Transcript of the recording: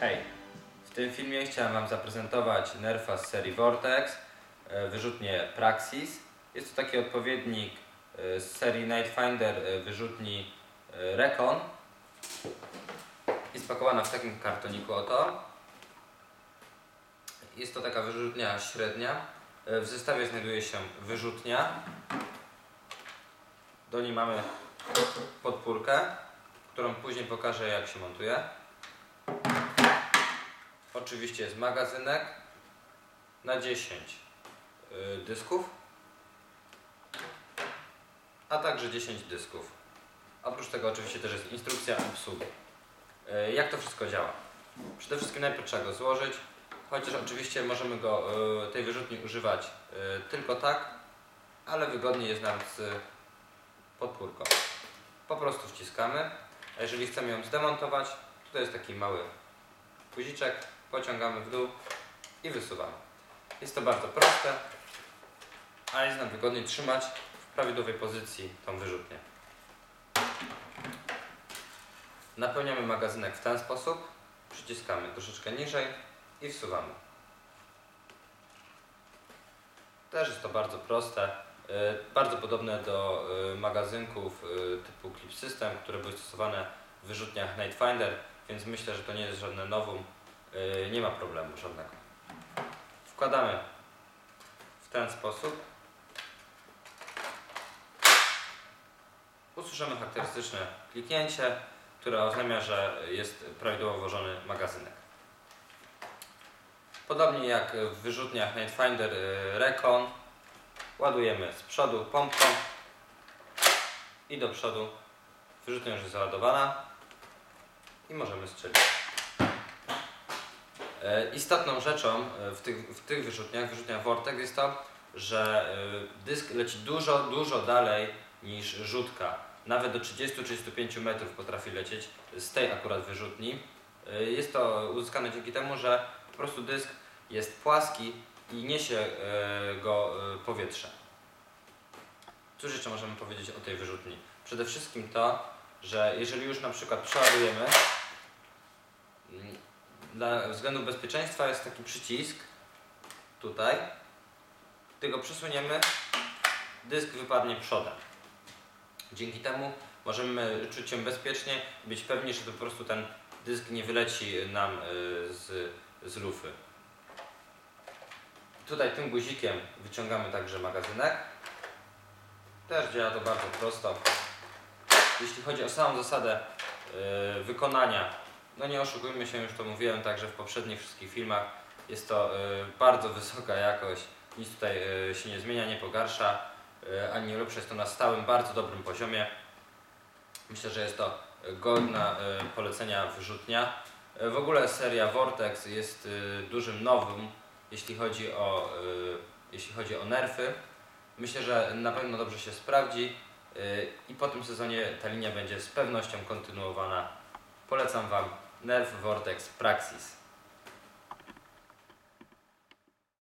Hej! W tym filmie chciałem Wam zaprezentować Nerfa z serii Vortex, e, wyrzutnię Praxis. Jest to taki odpowiednik e, z serii Nightfinder e, wyrzutni Recon. Jest pakowana w takim kartoniku oto. Jest to taka wyrzutnia średnia. W zestawie znajduje się wyrzutnia. Do niej mamy podpórkę, którą później pokażę jak się montuje. Oczywiście jest magazynek na 10 y, dysków, a także 10 dysków. Oprócz tego oczywiście też jest instrukcja obsługi. Y, Jak to wszystko działa? Przede wszystkim najpierw trzeba go złożyć, chociaż oczywiście możemy go, y, tej wyrzutni używać tylko tak, ale wygodniej jest nawet z podpórką. Po prostu wciskamy, a jeżeli chcemy ją zdemontować, to jest taki mały guziczek, pociągamy w dół i wysuwamy. Jest to bardzo proste, a jest nam wygodniej trzymać w prawidłowej pozycji tą wyrzutnię. Napełniamy magazynek w ten sposób, przyciskamy troszeczkę niżej i wsuwamy. Też jest to bardzo proste, y, bardzo podobne do y, magazynków y, typu Clip System, które były stosowane w wyrzutniach Nightfinder, więc myślę, że to nie jest żadne nowum, y, nie ma problemu żadnego. Wkładamy w ten sposób. Usłyszymy charakterystyczne kliknięcie, które oznajmia, że jest prawidłowo włożony magazynek. Podobnie jak w wyrzutniach Nightfinder y, Recon, ładujemy z przodu pompką i do przodu wyrzutnia już jest załadowana i możemy strzelić. E, Istotną rzeczą e, w tych, w tych wyrzutniach, wyrzutniach Vortex jest to, że e, dysk leci dużo, dużo dalej niż rzutka. Nawet do 30-35 metrów potrafi lecieć z tej akurat wyrzutni. Jest to uzyskane dzięki temu, że po prostu dysk jest płaski i niesie go powietrze. Cóż jeszcze możemy powiedzieć o tej wyrzutni? Przede wszystkim to, że jeżeli już na przykład przeładujemy, dla względu bezpieczeństwa jest taki przycisk tutaj. Gdy go przesuniemy, dysk wypadnie przodem. Dzięki temu możemy czuć się bezpiecznie być pewni, że po prostu ten dysk nie wyleci nam y, z, z lufy. Tutaj tym guzikiem wyciągamy także magazynek. Też działa to bardzo prosto. Jeśli chodzi o samą zasadę y, wykonania, no nie oszukujmy się, już to mówiłem także w poprzednich wszystkich filmach, jest to y, bardzo wysoka jakość, nic tutaj y, się nie zmienia, nie pogarsza, y, ani lepsze, jest to na stałym, bardzo dobrym poziomie. Myślę, że jest to godna polecenia wyrzutnia. W ogóle seria Vortex jest dużym nowym, jeśli chodzi o, jeśli chodzi o nerfy. Myślę, że na pewno dobrze się sprawdzi i po tym sezonie ta linia będzie z pewnością kontynuowana. Polecam Wam Nerf Vortex Praxis.